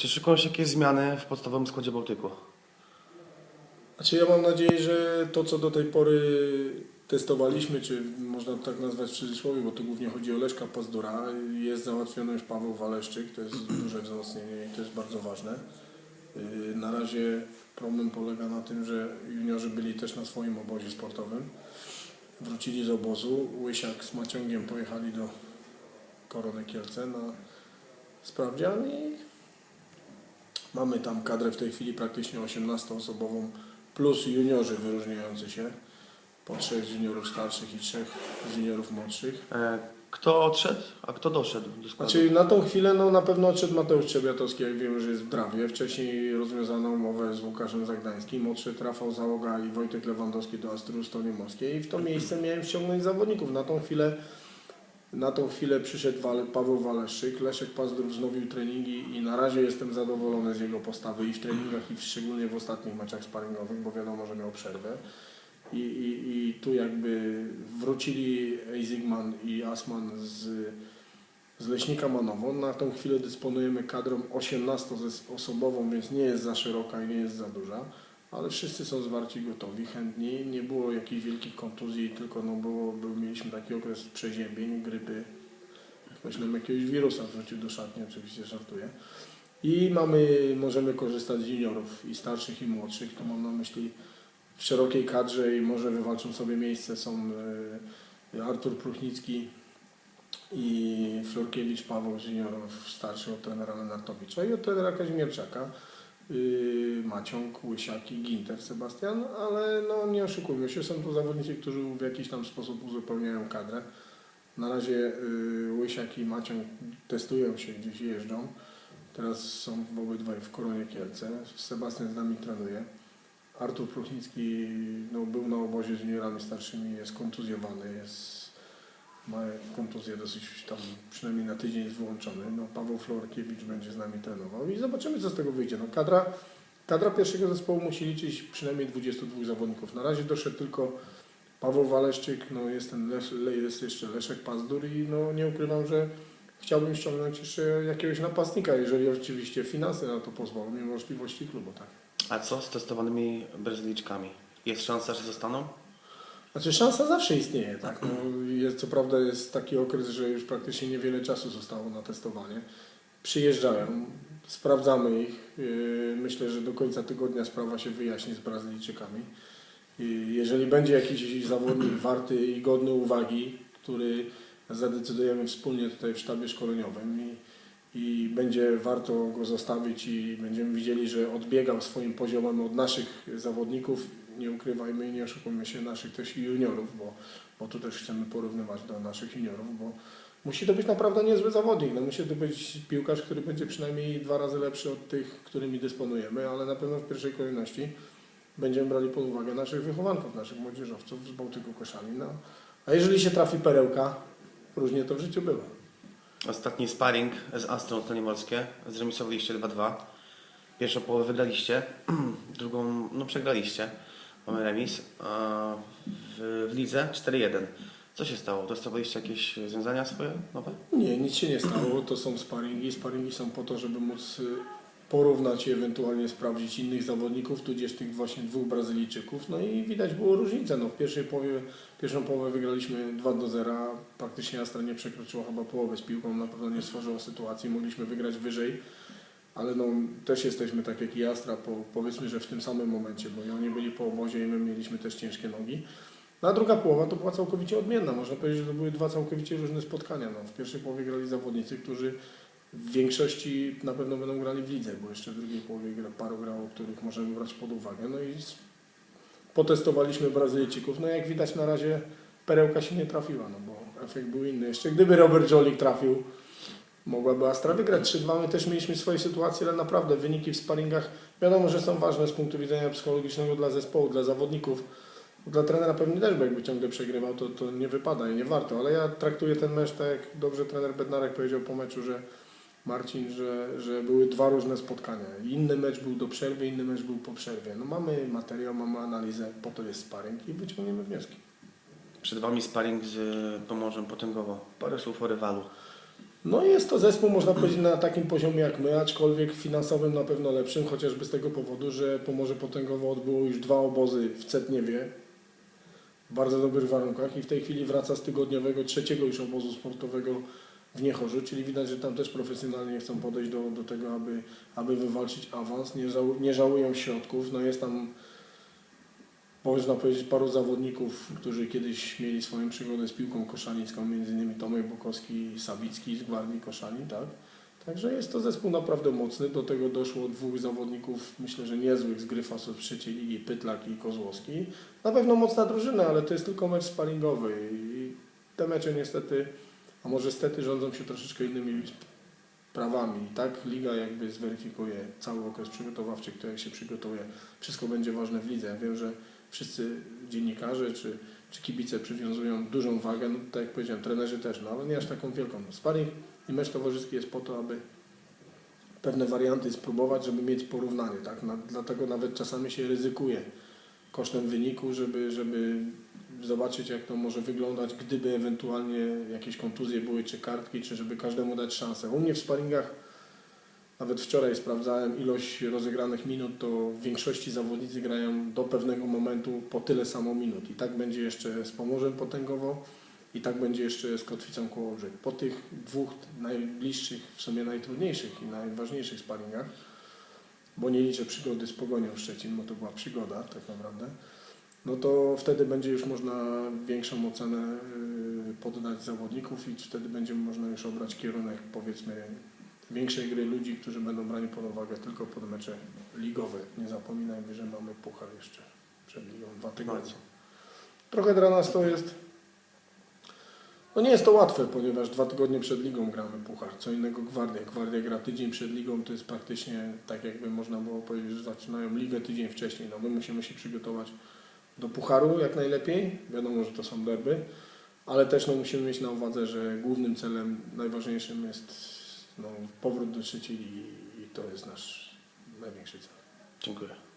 Czy szykują się jakieś zmiany w podstawowym składzie Bałtyku? Znaczy ja mam nadzieję, że to co do tej pory testowaliśmy, czy można to tak nazwać w cudzysłowie, bo tu głównie chodzi o Leszka Pazdura, jest załatwiony już Paweł Waleszczyk, to jest duże wzmocnienie i to jest bardzo ważne. Yy, Na razie problem polega na tym, że juniorzy byli też na swoim obozie sportowym. Wrócili z obozu, Łysiak z Maciągiem pojechali do Korony Kielce na sprawdzian i mamy tam kadrę w tej chwili praktycznie 18-osobową plus juniorzy wyróżniający się. Po trzech juniorów starszych i trzech juniorów młodszych. E, Kto odszedł, a kto doszedł do składu? Znaczy na tą chwilę no, na pewno odszedł Mateusz Trzebiatowski, jak wiemy, że jest w Drawie. Wcześniej rozwiązano umowę z Łukaszem Zagdańskim. Odszedł Rafał Załoga i Wojtek Lewandowski do Astru Stoli Morskiej. I w to miejsce miałem ściągnąć zawodników. Na tą chwilę na tą chwilę przyszedł Paweł Waleszczyk, Leszek Pazdur wznowił treningi i na razie jestem zadowolony z jego postawy i w treningach i w, szczególnie w ostatnich meczach sparingowych, bo wiadomo, że miał przerwę. I, i, i tu jakby wrócili Eizigman i Asman z, z Leśnika Manowo. Na tą chwilę dysponujemy kadrą 18-osobową, więc nie jest za szeroka i nie jest za duża, ale wszyscy są zwarci, gotowi, chętni. Nie było jakichś wielkich kontuzji, tylko no było, był, mieliśmy taki okres przeziębień, grypy. Ktoś nam jakiegoś wirusa wrzucił do szatni, oczywiście żartuję. I mamy, możemy korzystać z juniorów i starszych i młodszych, to mam na myśli w szerokiej kadrze i może wywalczą sobie miejsce są e, Artur Pruchnicki i Florkiewicz Paweł z juniorów starszy od trenera Lenartowicza i od trenera Kazimierczaka. Maciąg, Łysiak i Ginter Sebastian, ale no nie oszukujmy się, są tu zawodnicy, którzy w jakiś tam sposób uzupełniają kadrę. Na razie yy, Łysiak i Maciąg testują się, gdzieś jeżdżą. Teraz są w obydwaj w Koronie Kielce. Sebastian z nami trenuje. Artur Pruchnicki no, był na obozie z juniorami starszymi, jest kontuzjowany, jest, ma kontuzję dosyć tam, przynajmniej na tydzień jest wyłączony. No, Paweł Florkiewicz będzie z nami trenował i zobaczymy, co z tego wyjdzie. No, kadra, kadra pierwszego zespołu musi liczyć przynajmniej 22 zawodników. Na razie doszedł tylko Paweł Waleszczyk, no, jest, ten Lesz, Le- jest jeszcze Leszek Pazdur i no, nie ukrywam, że chciałbym ściągnąć jeszcze jakiegoś napastnika, jeżeli oczywiście finanse na to pozwolą i możliwości klubu. Tak. A co z testowanymi Brazylijczykami? Jest szansa, że zostaną? Znaczy szansa zawsze istnieje, tak. No, jest, co prawda jest taki okres, że już praktycznie niewiele czasu zostało na testowanie. Przyjeżdżają, sprawdzamy ich. Yy, Myślę, że do końca tygodnia sprawa się wyjaśni z Brazylijczykami. I Jeżeli będzie jakiś zawodnik warty i godny uwagi, który zadecydujemy wspólnie tutaj w sztabie szkoleniowym i, i będzie warto go zostawić i będziemy widzieli, że odbiegał swoim poziomem od naszych zawodników, nie ukrywajmy i nie oszukujmy się, naszych też juniorów, bo, bo tu też chcemy porównywać do naszych juniorów, bo musi to być naprawdę niezły zawodnik. No, musi to być piłkarz, który będzie przynajmniej dwa razy lepszy od tych, którymi dysponujemy, ale na pewno w pierwszej kolejności będziemy brali pod uwagę naszych wychowanków, naszych młodzieżowców z Bałtyku Koszalin. No. A jeżeli się trafi perełka, różnie to w życiu bywa. Ostatni sparring z Astrą Stolimorskie. Zremisowaliście 2-2. Pierwszą połowę wygraliście, drugą no przegraliście. Mamy remis. W, w lidze 4-1. Co się stało? Dostawaliście jakieś związania swoje nowe? Nie, nic się nie stało. To są sparingi. Sparingi są po to, żeby móc y, porównać i ewentualnie sprawdzić innych zawodników, tudzież tych właśnie dwóch Brazylijczyków. No i widać było różnicę. No, w pierwszej połowie, pierwszą połowę wygraliśmy 2 do 0. Praktycznie Astra nie przekroczyła chyba połowę z piłką. Na pewno nie stworzyła sytuacji. Mogliśmy wygrać wyżej. Ale no, też jesteśmy tak jak i Astra, po, powiedzmy, że w tym samym momencie, bo oni byli po obozie i my mieliśmy też ciężkie nogi. No, a druga połowa to była całkowicie odmienna. Można powiedzieć, że to były dwa całkowicie różne spotkania. No, w pierwszej połowie grali zawodnicy, którzy w większości na pewno będą grali w lidze, bo jeszcze w drugiej połowie gra, paru grało, których możemy brać pod uwagę. No i potestowaliśmy Brazylijczyków. No jak widać na razie perełka się nie trafiła, no bo efekt był inny. Jeszcze gdyby Robert Jolik trafił, mogłaby Astra wygrać 3-2. My też mieliśmy swoje sytuacje, ale naprawdę wyniki w sparingach wiadomo, że są ważne z punktu widzenia psychologicznego dla zespołu, dla zawodników. Dla trenera pewnie też, bo jakby ciągle przegrywał, to, to nie wypada i nie warto, ale ja traktuję ten mecz tak, jak dobrze trener Bednarek powiedział po meczu, że Marcin, że, że były dwa różne spotkania. Inny mecz był do przerwy, inny mecz był po przerwie. No mamy materiał, mamy analizę, po to jest sparring i wyciągniemy wnioski. Przed Wami sparring z Pomorzem Potęgowo. Parę słów o rywalu. No jest to zespół, można powiedzieć, na takim poziomie jak my, aczkolwiek finansowym na pewno lepszym, chociażby z tego powodu, że Pomorze Potęgowo odbyło już dwa obozy w Cetniewie w bardzo dobrych warunkach i w tej chwili wraca z tygodniowego trzeciego już obozu sportowego w Niechorzu, czyli widać, że tam też profesjonalnie chcą podejść do, do tego, aby, aby wywalczyć awans, nie, żał, nie żałują środków, no jest tam można powiedzieć paru zawodników, którzy kiedyś mieli swoją przygodę z piłką koszanicką, między innymi Tomek Bukowski i Sawicki z Gwardii Koszalin, tak? Także jest to zespół naprawdę mocny. Do tego doszło dwóch zawodników, myślę, że niezłych z Gryfasu z trzeciej ligi, Pytlak i Kozłowski. Na pewno mocna drużyna, ale to jest tylko mecz sparingowy i te mecze niestety, a może stety rządzą się troszeczkę innymi prawami. I tak liga jakby zweryfikuje cały okres przygotowawczy, kto jak się przygotuje. Wszystko będzie ważne w lidze. Ja wiem, że wszyscy dziennikarze czy, czy kibice przywiązują dużą wagę, no tak jak powiedziałem, trenerzy też, no ale nie aż taką wielką. No, sparring i mecz towarzyski jest po to, aby pewne warianty spróbować, żeby mieć porównanie, tak? Na, dlatego nawet czasami się ryzykuje kosztem wyniku, żeby, żeby zobaczyć jak to może wyglądać, gdyby ewentualnie jakieś kontuzje były, czy kartki, czy żeby każdemu dać szansę. U mnie w sparingach nawet wczoraj sprawdzałem ilość rozegranych minut, to w większości zawodnicy grają do pewnego momentu po tyle samo minut. I tak będzie jeszcze z Pomorzem Potęgowo i tak będzie jeszcze z Kotwicą Kołobrzeg. Po tych dwóch najbliższych, w sumie najtrudniejszych i najważniejszych sparingach, bo nie liczę przygody z Pogonią Szczecin, bo to była przygoda tak naprawdę, no to wtedy będzie już można większą ocenę y, poddać zawodników i wtedy będzie można już obrać kierunek powiedzmy większej gry ludzi, którzy będą brani pod uwagę tylko pod mecze ligowe. Nie zapominajmy, że mamy puchar jeszcze przed ligą dwa tygodnie. Trochę dla nas to jest. No nie jest to łatwe, ponieważ dwa tygodnie przed ligą gramy puchar. Co innego Gwardia. Gwardia gra tydzień przed ligą, to jest praktycznie tak jakby można było powiedzieć, że zaczynają ligę tydzień wcześniej. No my musimy się przygotować do pucharu jak najlepiej. Wiadomo, że to są derby, ale też no, musimy mieć na uwadze, że głównym celem, najważniejszym jest no, powrót do trzeciej i to jest nasz największy cel. Dziękuję.